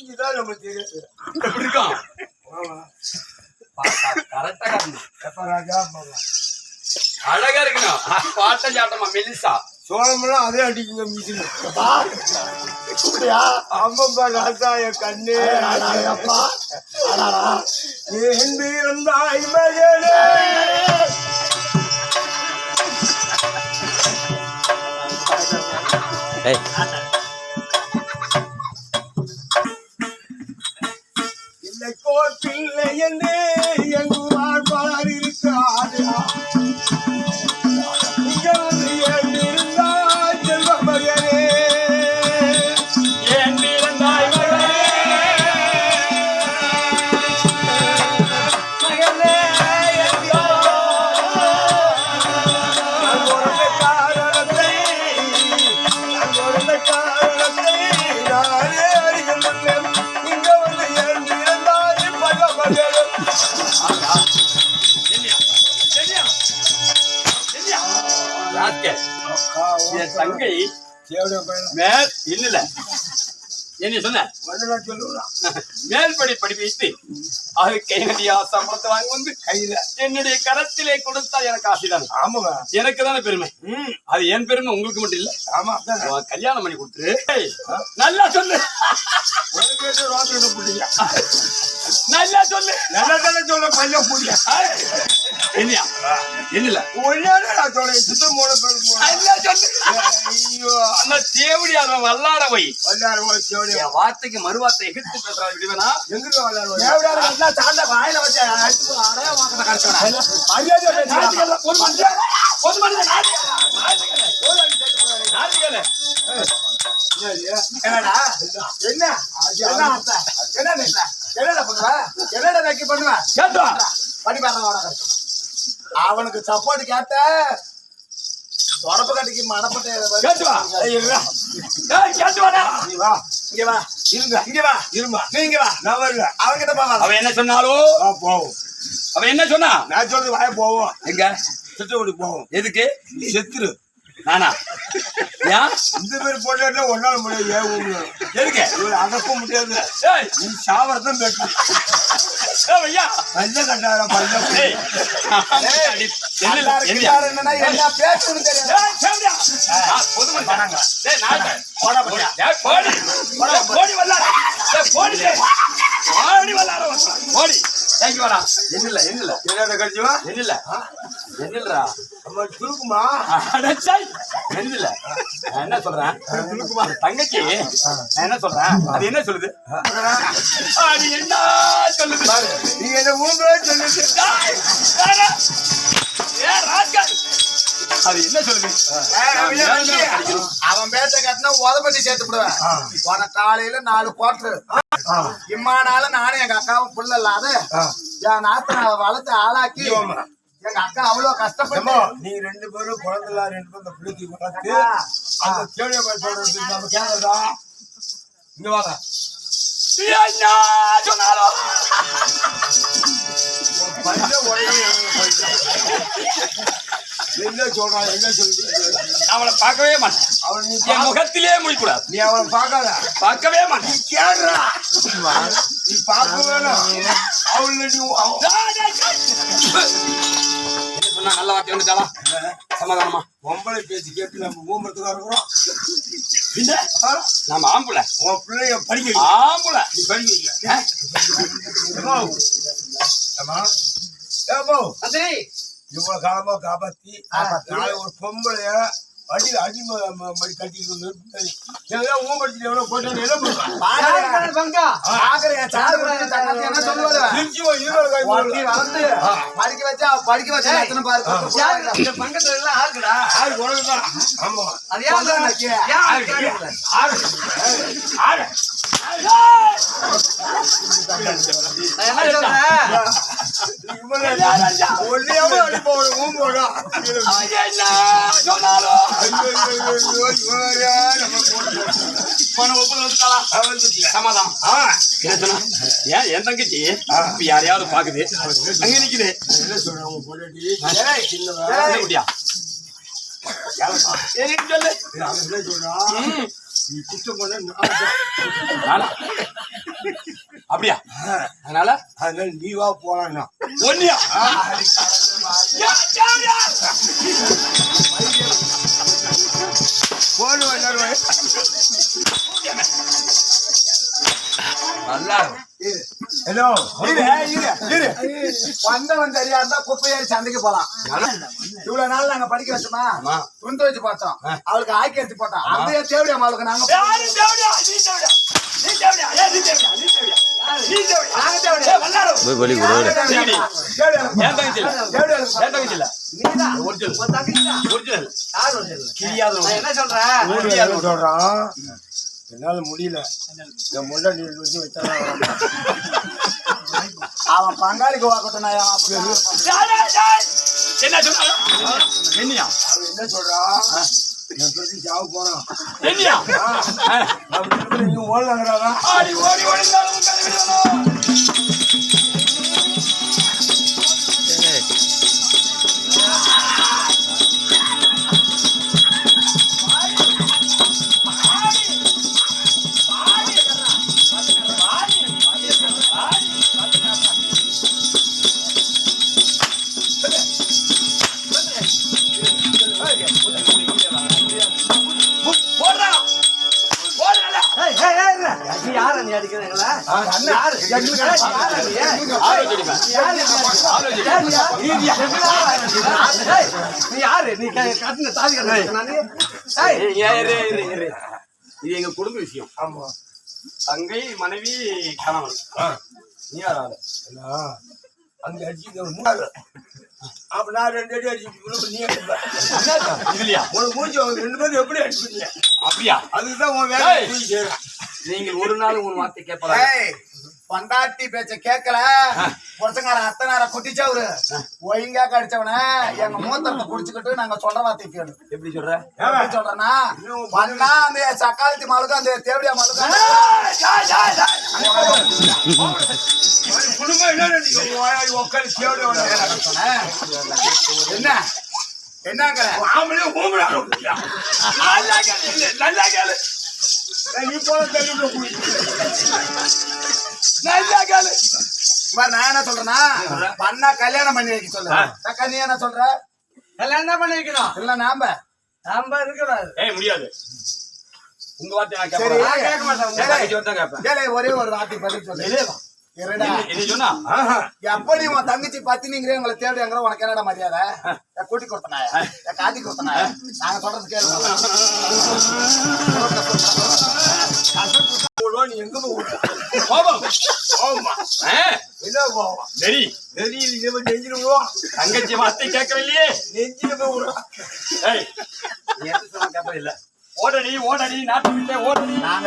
இதுதான் நமக்கு தெரியாது எப்படி இருக்கும் ஆமா கரெக்டா காட்டணும் எப்ப ராஜா பாப்பா அழகா இருக்கணும் பாட்ட சாட்டமா மெலிசா. சோளமெல்லாம் அதே அடிக்குங்க மிஷின் ஆமாப்பா ராஜா என் கண்ணே. அப்பா. ஏன் பிறந்தாய் மகனே. இல்லை கோப்பில்லை என்று எங்கு வாழ்வார் இருக்காது. ராஸ்கல், என் தங்கை இல்ல என்ன சொன்ன? மன்னனா சொல்லுவான் மேல் படி படிப்பித்து அது கைநடியா சம்பளத்தை வாங்கி வந்து கையில. என்னுடைய கரத்திலே கொடுத்தா எனக்கு ஆசைதான்? ஆமாங்க. எனக்கு தானே பெருமை அது என் பெருமை உங்களுக்கு மட்டும் இல்ல. ஆமா கல்யாணம் பண்ணி கொடுத்துரு. நல்லா சொல்லு. நல்லா சொல்லு. நல்லா தானே சொல்ல பையன் ஏய், என்னையா? நான் சுத்தம் நல்லா சொல்லு. ஐயோ. அந்த தேவடி அவன் வல்லார என் வார்த்தைக்கு மறுவார்த்தை எதிர்த்து பேசுறா விடுவேனா எங்கிட்டு வந்தா சாண்ட வாயில வச்சு அடிச்சு அடைய வாக்கத கரெக்டா மரியாதை நாட்டுக்கல்ல ஒரு மனுஷன் ஒரு நாட்டுக்கல்ல என்னடா? என்ன? என்ன? என்ன? என்னடா பண்ணுவ? என்னடா வைக்க பண்ணுவ? கேட்டா? படி பாடுறோட அவனுக்கு சப்போர்ட் கேட்ட தொடப்பு கட்டிக்கு மடப்பட்ட கேட்டு வா. கேட்டு வாடா. நீ வா. இங்க வா இருங்க. இங்க வா இருமா. நீ இங்க வா. நான் வருவேன் அவன்கிட்ட போவா அவன் என்ன சொன்னாலோ போவோம். அவன் என்ன சொன்னா? நான் சொல்றது வாய போவோம். எங்க? சித்தோடி போவோம். எதுக்கு? செத்துரு. நானா? இந்த பேர் போட்டா ஒன்னால முடியாது ஏன் உங்களுக்கு எதுக்கு? இவரு அடக்கவும் முடியாது. நீ சாவரத்தான் பேசு பல்ல கட்டார பல்ல. என்னையா? என்ன பேசணும் தெரியாது. ஏய், சேவடியா. ஆ, பொது என்னல. நான் என்ன சொல்றேன்? தங்கச்சி. நான் என்ன சொல்றேன்? அது என்ன சொல்லுது? அது என்ன சொல்லுது? நீங்க என்ன ஊம்பே சொல்லுது. அது என்ன சொல்லுது? அவன் பேச்ச கட்டினா உதப்பட்டி சேர்த்து விடுவேன் உன காலையில நாலு குவார்டர் இம்மானால நானும் எங்க அக்காவும் புள்ள இல்லாத என் நாத்த வளர்த்து ஆளாக்கி. எங்க அக்கா அவ்வளவு கஷ்டப்பட்டு நீங்க ரெண்டு பேரும் குழந்தைல ரெண்டு பேரும் இந்த பிள்ளைக்கு வளர்த்து அந்த கேள்வி சொல்றது நம்ம கேட்கறதா இங்க வாங்க. என்ன சொன்னாலும்? என்ன சொல்றான் என்ன சொல்லிட்டு அவளை பார்க்கவே மாட்டேன். அவன் நீ என் முகத்திலே முடிக்கூடாது. நீ அவனை பார்க்காத. பார்க்கவே மாட்டேன். கேடுறா நீ பார்க்க வேணாம். அவள நீ சொன்னா நல்ல வார்த்தை வந்துட்டாளா? சமாதானமா? பொம்பளை பேச்சு கேட்டு நம்ம ஊம்பரத்துக்கா இருக்கிறோம் இல்ல? நம்ம ஆம்புல உன் பிள்ளைய படிக்க. ஆம்புல நீ படிக்க? இவ்வளவு காலமா காப்பாத்தி ஒரு பொம்பளைய அடி மடி கட்டிட்டு எல்லாம் ஊம்படிச்சு எவ்வளவு போட்டு என்ன வளர்ந்து படிக்க வச்சா படிக்க வச்சா எத்தனை பாரு? ஆறு உனக்குதான். ஆமா. ஆறு. ஆறு. ஒல்லியாவே அடிப்பா, உனக்கு ஊம்போடா. என்ன ஐயோ, இவனையா ஏன் என் தங்கச்சி இப்ப யாரையாவது பாக்குது அங்க நிக்குது குட்டியா? அப்படியா? அதனால அதனால நீ வா போலாம் ஒன்னியா ஹலோ. வந்தவன் சரியா இருந்தா குப்பையாரி சந்தைக்கு போலாம் இவ்வளவு நாள் நாங்க படிக்க வச்சோமா. துண்டு வச்சு பார்த்தோம் அவளுக்கு ஆக்கி எடுத்து போட்டோம் அந்த தேவையா அவளுக்கு நாங்க என்ன சொல்ற சொல்றான் என்னால முடியல. என் முன்னாடி வச்சு வச்சா அவன் பங்காளிக்கு வாக்கட்டும் என்ன என்னையா? என்ன சொல்றான் என் பிரதி சாவு போறான். என்னையா? அப்படி நீ ஓடலாங்கிறாங்க ஆடி ஓடி ஓடிந்தாலும் ஆலோசிப்பேன் இது எங்க குடும்ப விஷயம். ஆமா. தங்கை மனைவி கணவன். நீ யார் என்ன? அங்க அடிச்சு அப்ப நான் ரெண்டு அடி அடிச்சு நீ அடிப்ப. இதுலயா உனக்கு மூச்சு. ரெண்டு பேரும் எப்படி அடிப்பீங்க? அப்படியா? அதுக்குதான் உன் வேலை ஏய். நீ செய்யற. நீங்கள் ஒரு நாள் உன் வார்த்தை கேட்பதா ஏய், பொண்டாட்டி பேச்ச கேட்கல புரட்சங்கார அத்தனார குட்டிச்சவரு ஒழுங்கா கடிச்சவன எங்க மூத்தத்தை குடிச்சுக்கிட்டு நாங்க சொல்ற வார்த்தை கேளு எப்படி சொல்ற எப்படி சொல்றேன்னா பண்ணா அந்த சக்காலத்தி மாலுக்கும் அந்த தேவடியா குடும்பம் என்ன நினைக்கும்? உன் வாயாடி உட்காரு, சேவடி உட்காரு. சொன்னேன். என்ன என்னங்கிற ஆம்பளை ஊம்பளை ஆரம்பிச்சியா? நல்லா கேளு நல்லா கேளு நீ போல கேளு நான் என்ன சொல்றேன்னா பண்ணா கல்யாணம் பண்ணி வைக்க சொல்லு அக்கா, நீ என்ன சொல்ற கல்யாணம் தான் பண்ணி வைக்கணும் இல்ல நாம நம்ம இருக்கக்கூடாது ஏய் முடியாது உங்க வார்த்தை நான் கேட்க மாட்டேன் ஒரே ஒரு வார்த்தை பதில் சொல்லு எப்படி உன் தங்கச்சி பத்தினிங்கிற உங்களை தேவைங்கிற உனக்கு என்னடா மரியாதை? கூட்டி கொடுத்தனாய என் காட்டி கொடுத்தனாய நாங்க சொல்றது கேளு. போடுவா, நீ எங்க. ஆ, என்ன போவா? சரி வெளியில இங்க போய் நெஞ்சில விடுவான். தங்கச்சி வார்த்தை கேட்கவில்லையே. நெஞ்சில சொன்னா கேட்பது இல்ல? ஓடடி ஓடடி நாட்டு ஓடடி. நாங்க